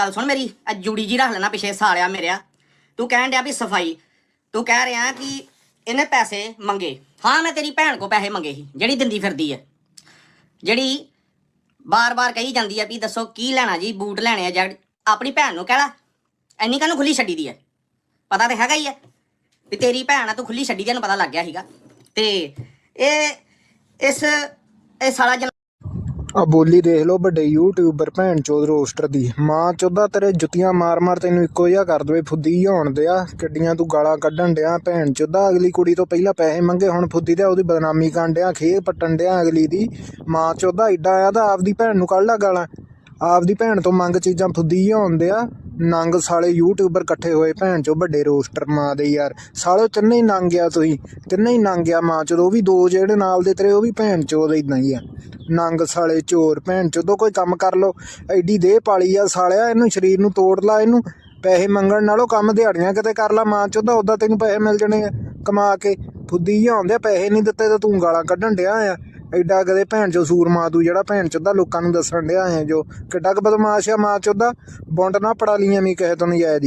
ਗੱਲ ਸੁਣ ਮੇਰੀ ਆ ਜੂੜੀ ਜੀ ਰੱਖ ਲੈਣਾ ਪਿਛੇ, ਸਾਲਿਆ ਮੇਰਿਆ। ਤੂੰ ਕਹਿਣ ਡਿਆ ਵੀ ਸਫ਼ਾਈ। ਤੂੰ ਕਹਿ ਰਿਹਾ ਕਿ ਇਹਨੇ ਪੈਸੇ ਮੰਗੇ। ਹਾਂ, ਮੈਂ ਤੇਰੀ ਭੈਣ ਕੋ ਪੈਸੇ ਮੰਗੇ ਸੀ, ਜਿਹੜੀ ਦਿੰਦੀ ਫਿਰਦੀ ਹੈ ਜਿਹੜੀ ਬਾਰ-ਬਾਰ ਕਹੀ ਜਾਂਦੀ ਹੈ ਵੀ ਦੱਸੋ ਕੀ ਲੈਣਾ ਜੀ, ਬੂਟ ਲੈਣੇ ਆ ਜੈਕਟ ਆਪਣੀ ਭੈਣ ਨੂੰ ਕਹਿਲਾ ਇੰਨੀ ਕਾਹਨੂੰ ਖੁੱਲੀ ਛੱਡੀ ਦੀ ਹੈ ਪਤਾ ਤੇ ਹੈਗਾ ਹੀ ਹੈ ਵੀ ਤੇਰੀ ਭੈਣ ਆ, ਤੂੰ ਖੁੱਲੀ ਛੱਡੀ ਦੀ ਨੂੰ ਪਤਾ ਲੱਗ ਗਿਆ ਸੀਗਾ। ਤੇ ਇਹ, ਇਸ ਇਹ ਸਾਲਾ ਜਨ ਆ ਬੋਲੀ ਦੇਖ ਲਓ ਵੱਡੇ ਯੂਟਿਊਬਰ ਭੈਣ ਚੋਦ ਰੋਸਟਰ ਦੀ। ਮਾਂ ਚੋਦਾ ਤੇਰੇ ਜੁੱਤੀਆਂ ਮਾਰ ਮਾਰ ਤੈਨੂੰ ਇੱਕੋ ਜਿਹਾ ਕਰ ਦਵੇ, ਫੁੱਦੀ ਹੋਣ ਦਿਆ, ਕਿੱਡੀਆਂ ਤੂੰ ਗਾਲਾਂ ਕੱਢਣ ਡਿਆ, ਭੈਣ ਚੋਦਾ ਅਗਲੀ ਕੁੜੀ ਤੋਂ ਪਹਿਲਾਂ ਪੈਸੇ ਮੰਗੇ, ਹੁਣ ਫੁੱਦੀ ਤੇ ਉਹਦੀ ਬਦਨਾਮੀ ਕਰਨ ਡਿਆ, ਖੇਹ ਪੱਟਣ ਡਿਆ ਅਗਲੀ ਦੀ। ਮਾਂ ਚੋਦਾ ਏਡਾ ਆਇਆ ਤਾਂ ਆਪਦੀ ਭੈਣ ਨੂੰ ਕੱਢ ਲਾ ਗਾਲਾਂ। ਆਪਦੀ ਭੈਣ ਤੋਂ ਮੰਗ ਚੀਜ਼ਾਂ ਫੁੱਦੀ ਹੋਣ ਦਿਆ। ਨੰਗ ਸਾਲੇ ਯੂਟਿਊਬਰ ਇਕੱਠੇ ਹੋਏ ਭੈਣ ਚੋ ਵੱਡੇ ਰੋਸਟਰ ਮਾਂ ਦੇ ਯਾਰ। ਸਾਲੋ ਤਿੰਨੇ ਹੀ ਨੰਗ ਗਿਆ ਤੁਸੀਂ। ਤਿੰਨੇ ਹੀ ਨੰਗ ਗਿਆ ਮਾਂ ਚੋ ਉਹ ਵੀ ਦੋ ਜਿਹੜੇ ਨਾਲ ਦੇ ਤੇਰੇ, ਉਹ ਵੀ ਭੈਣ ਚੋ ਦੇ ਇਦਾਂ ਹੀ ਆ। ਨੰਗ ਸਾਲੇ ਚੋਰ, ਭੈਣ ਚੋਦੋ ਕੋਈ ਕੰਮ ਕਰ ਲੋ ਐਡੀ ਦੇਹ ਪਾਲੀ ਆ ਸਾਲਿਆ, ਇਹਨੂੰ ਸਰੀਰ ਨੂੰ ਤੋੜ ਲਾ ਇਹਨੂੰ। ਪੈਸੇ ਮੰਗਣ ਨਾਲੋਂ ਕੰਮ ਦਿਹਾੜੀਆਂ ਕਿਤੇ ਕਰ ਲਾ ਮਾਂ ਚੋਦਾ ਉਦਾਂ ਤੈਨੂੰ ਪੈਸੇ ਮਿਲ ਜਾਣੇ ਆ। ਕਮਾ ਕੇ। ਫੁੱਦੀ ਆਉਂਦੇ ਪੈਸੇ ਨਹੀਂ ਦਿੱਤੇ ਤਾਂ ਤੂੰ ਗਾਲਾਂ ਕੱਢਣ ਡਿਆ ਆ। ਐਡਾ ਕਦੇ ਭੈਣ ਚੋ ਸੂਰਮਾ ਤੂੰ ਜਿਹੜਾ ਭੈਣ ਚੋਦਾ ਲੋਕਾਂ ਨੂੰ ਦੱਸਣ ਡਿਆ ਹੈ ਜੋ, ਕਿੱਡਾ ਕੁ ਬਦਮਾਸ਼ ਆ ਮਾਂ ਚੋਦਾ ਬੁੰਡ ਨਾ ਪੜਾ ਲੀਆਂ ਮੀ ਕਹੇ ਤੋਂ ਨਜਾਇਜ਼ ਦੀ